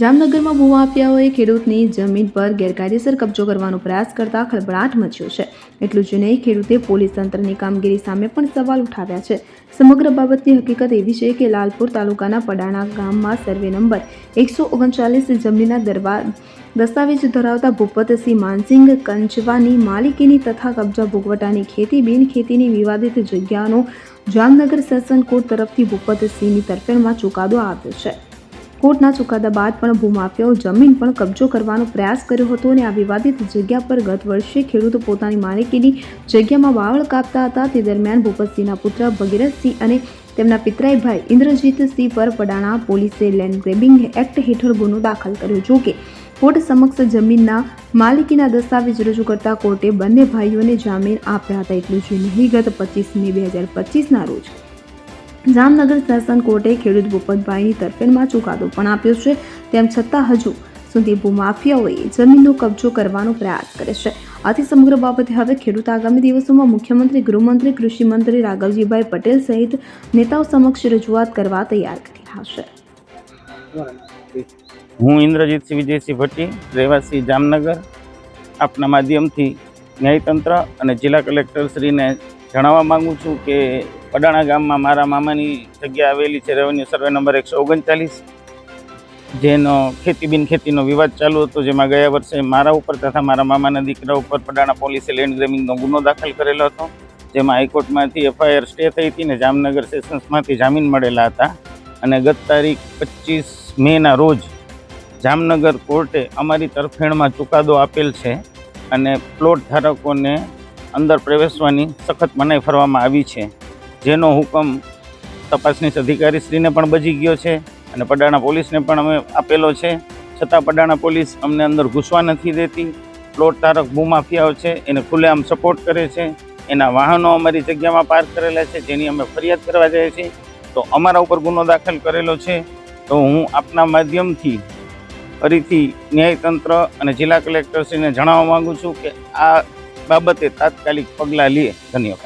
જામનગરમાં ભૂમાફિયાઓએ ખેડૂતની જમીન પર ગેરકાયદેસર કબજો કરવાનો પ્રયાસ કરતા ખળભળાટ મચ્યો છે. એટલું જ નહીં, ખેડૂતે પોલીસ તંત્રની કામગીરી સામે પણ સવાલ ઉઠાવ્યા છે. સમગ્ર બાબતની હકીકત એવી છે કે લાલપુર તાલુકાના પડાણા ગામમાં સર્વે નંબર એકસો ઓગણચાલીસ જમીનના દરબા દસ્તાવેજ ધરાવતા ભૂપતસિંહ માનસિંગ કંચવાની માલિકીની તથા કબજા ભોગવટાની ખેતી બિન ખેતીની વિવાદિત જગ્યાનો જામનગર સેશન કોર્ટ તરફથી ભૂપતસિંહની તરફેણમાં ચુકાદો આવ્યો છે. કોર્ટના ચુકાદા બાદ પણ ભૂમાફિયાઓ જમીન પણ કબજો કરવાનો પ્રયાસ કર્યો હતો અને આ વિવાદિત જગ્યા પર ગત વર્ષે ખેડૂતો પોતાની માલિકીની જગ્યામાં વાવળ કાપતા હતા. તે દરમિયાન ભૂપતસિંહના પુત્ર ભગીરથસિંહ અને તેમના પિતરાઈ ભાઈ ઇન્દ્રજીતસિંહ પર પડાણા પોલીસે લેન્ડ ગ્રેબિંગ એક્ટ હેઠળ ગુનો દાખલ કર્યો. જો કે, કોર્ટ સમક્ષ જમીનના માલિકીના દસ્તાવેજ રજૂ કરતા કોર્ટે બંને ભાઈઓને જામીન આપ્યા હતા. એટલું જ નહીં, ગત પચીસ મે બે હજાર પચીસના રોજ જામનગર સેશન કોર્ટે ખેડૂત ભૂપતભાઈની તરફેણમાં ચુકાદો પણ આપ્યો છે. તેમ છતાં હજુ સુધી ભૂમાફિયાઓએ જમીનનો કબજો કરવાનો પ્રયાસ કરે છે. આથી સમગ્ર બાબતે હવે ખેડૂત આગામી દિવસોમાં મુખ્યમંત્રી, ગૃહમંત્રી, કૃષિમંત્રી રાઘવજીભાઈ પટેલ સહિત નેતાઓ સમક્ષ રજૂઆત કરવા તૈયાર કરી રહ્યા છે. હું ઇન્દ્રજીતસિંહ વિજયસિંહ ભટ્ટી, રહેવાસી જામનગર. આપના માધ્યમથી ન્યાયતંત્ર અને જિલ્લા કલેક્ટરશ્રીને જણાવવા માગું છું કે પડાણા ગામમાં મારા મામાની જગ્યા આવેલી છે રેવન્યુ સર્વે નંબર એકસો ઓગણચાલીસ, જેનો ખેતી બિન ખેતીનો વિવાદ ચાલુ હતો, જેમાં ગયા વર્ષે મારા ઉપર તથા મારા મામાના દીકરા ઉપર પડાણા પોલીસે લેન્ડ ગ્રેમિંગનો ગુનો દાખલ કરેલો હતો, જેમાં હાઈકોર્ટમાંથી એફઆઈઆર સ્ટે થઈ હતી ને જામનગર સેશન્સમાંથી જામીન મળેલા હતા. અને ગત તારીખ પચીસ મેના રોજ જામનગર કોર્ટે અમારી તરફેણમાં ચુકાદો આપેલ છે અને પ્લોટ ધારકોને અંદર પ્રવેશવાની સખત મનાઈ ફરવામાં આવી છે. જેનો હુકમ તપાસનીશ અધિકારીશ્રીને પણ બજી ગયો છે અને પડાણા પોલીસને પણ અમે આપેલો છે. છતાં પડાણા પોલીસ અમને અંદર ઘૂસવા નથી દેતી. પ્લોટ તારક ભૂમાફિયાઓ છે, એને ખુલ્લેઆમ સપોર્ટ કરે છે. એના વાહનો અમારી જગ્યામાં પાર્ક કરેલા છે, જેની અમે ફરિયાદ કરવા જઈએ છીએ. તો અમારા ઉપર ગુનો દાખલ કરેલો છે. તો હું આપના માધ્યમથી ફરીથી ન્યાયતંત્ર અને જિલ્લા કલેક્ટરશ્રીને જણાવવા માગું છું કે આ બાબતે તાત્કાલિક પગલાં લે. ધન્યવાદ.